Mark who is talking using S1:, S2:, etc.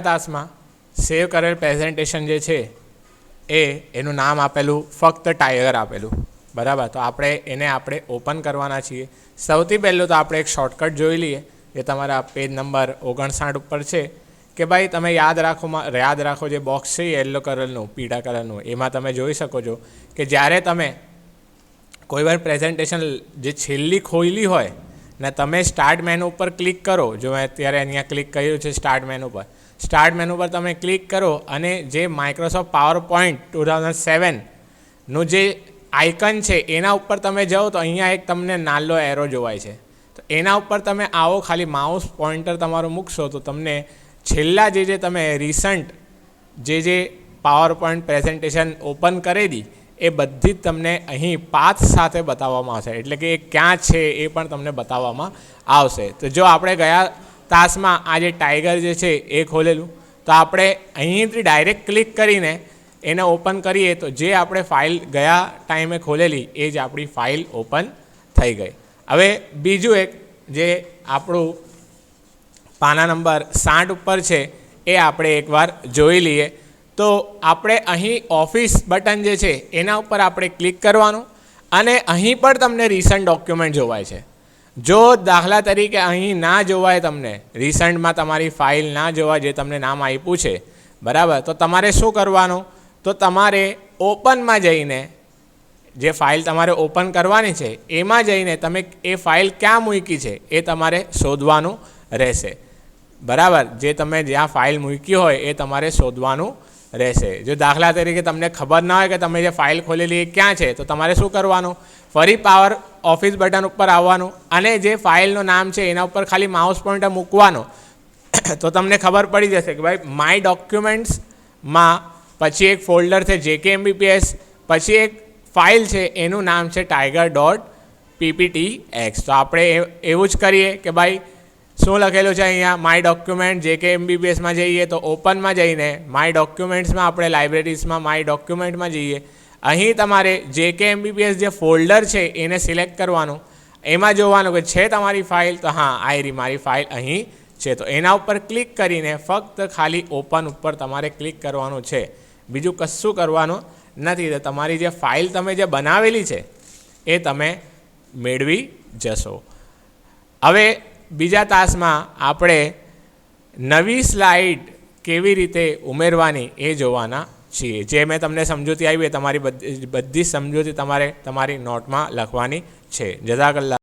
S1: તાસમાં સેવ કરેલ પ્રેઝન્ટેશન જે છે, એ એનું નામ આપેલું, ફક્ત ટાઈગર આપેલું. બરાબર? તો આપણે એને આપણે ઓપન કરવાના છીએ. સૌથી પહેલું તો આપણે એક શોર્ટકટ જોઈ લઈએ એ તમારા પેજ નંબર ઓગણસાઠ ઉપર છે, કે ભાઈ તમે યાદ રાખોમાં યાદ રાખો જે બોક્સ છે યલો કલરનું પીળા કલરનું એમાં તમે જોઈ શકો છો કે જ્યારે તમે કોઈ વાર પ્રેઝન્ટેશન જે છેલ્લી ખોઈલી હોય ને તમે સ્ટાર્ટ મેનુ ઉપર ક્લિક કરો, જો મેં અત્યારે અહીંયા ક્લિક કર્યું છે સ્ટાર્ટ મેનુ પર સ્ટાર્ટ મેનુ પર તમે ક્લિક કરો અને જે Microsoft power point two thousand સેવનનું જે આઇકન છે, એના ઉપર તમે જાઓ તો અહીંયા એક તમને નાલ્લો એરો જોવાય છે. તો એના ઉપર તમે આવો, ખાલી માઉસ પોઇન્ટર તમારું મૂકશો તો તમને છેલ્લા જે જે તમે રિસન્ટ જે જે પાવર પોઈન્ટ પ્રેઝન્ટેશન ઓપન કરેલી, એ બધી જ તમને અહીં પાથ સાથે બતાવવામાં આવશે. એટલે કે એ ક્યાં છે એ પણ તમને બતાવવામાં આવશે. તો જો આપણે ગયા તાસમાં આ જે ટાઈગર જે છે એ ખોલેલું. તો આપણે અહીંથી ડાયરેક્ટ ક્લિક કરીને એને ઓપન કરીએ તો જે આપણે ફાઇલ ગયા ટાઈમે ખોલેલી એ જ આપણી ફાઇલ ઓપન થઈ ગઈ. હવે બીજું એક જે આપણું પાના નંબર સાઠ ઉપર છે એ આપણે એકવાર જોઈ લઈએ. તો આપણે અહીં ઓફિસ બટન જે છે એના ઉપર આપણે ક્લિક કરવાનું અને અહીં પણ તમને રિસન્ટ ડોક્યુમેન્ટ જોવાય છે. જો દાખલા તરીકે અહીં ના જોવાય તમને રિસન્ટમાં તમારી ફાઇલ ના જોવાય જે તમને નામ આપ્યું છે, બરાબર? તો તમારે શું કરવાનું? તો તમારે ઓપનમાં જઈને જે ફાઇલ તમારે ઓપન કરવાની છે, એમાં જઈને તમે એ ફાઇલ ક્યાં મૂકી છે, એ તમારે શોધવાનું રહેશે. બરાબર? જે તમે જ્યાં ફાઇલ મૂકી હોય, એ તમારે શોધવાનું રહેશે. જો દાખલા તરીકે તમને ખબર ના હોય કે તમે જે ફાઇલ ખોલેલી એ ક્યાં છે, તો તમારે શું કરવાનું? ફરી પાવર ઓફિસ બટન ઉપર આવવાનું અને જે ફાઇલનું નામ છે એના ઉપર ખાલી માઉસ પોઈન્ટર મૂકવાનો. તો તમને ખબર પડી જશે કે ભાઈ માય ડોક્યુમેન્ટ્સમાં પછી એક ફોલ્ડર છે જે કે એમબીપીએસ પછી એક ફાઇલ છે એનું નામ છે ટાઈગર ડોટ પીપીટી એક્સ તો આપણે એવું જ કરીએ કે ભાઈ, શું લખેલું છે અહીંયા? માય ડોક્યુમેન્ટ જે કે એમબીબીએસમાં જઈએ તો ઓપનમાં જઈને માય ડોક્યુમેન્ટ્સમાં આપણે લાઇબ્રેરીઝમાં માય ડોક્યુમેન્ટમાં જઈએ. અહીં તમારે જે કે એમબીબીએસ જે ફોલ્ડર છે એને સિલેક્ટ કરવાનું. એમાં જોવાનું કે છે તમારી ફાઇલ તો હા આયરી મારી ફાઇલ અહીં છે. તો એના ઉપર ક્લિક કરીને ફક્ત ખાલી ઓપન ઉપર તમારે ક્લિક કરવાનું છે. બીજું કશું કરવાનું નથી. તો તમારી જે ફાઇલ તમે જે બનાવેલી છે, એ તમે મેળવી જશો. હવે બીજા તાસમાં આપણે નવી સ્લાઇડ કેવી રીતે ઉમેરવાની એ જોવાના છીએ જે મેં તમને સમજૂતી એ તમારી બધી બધી સમજૂતી તમારે તમારી નોટમાં લખવાની છે. જઝાકલ્લા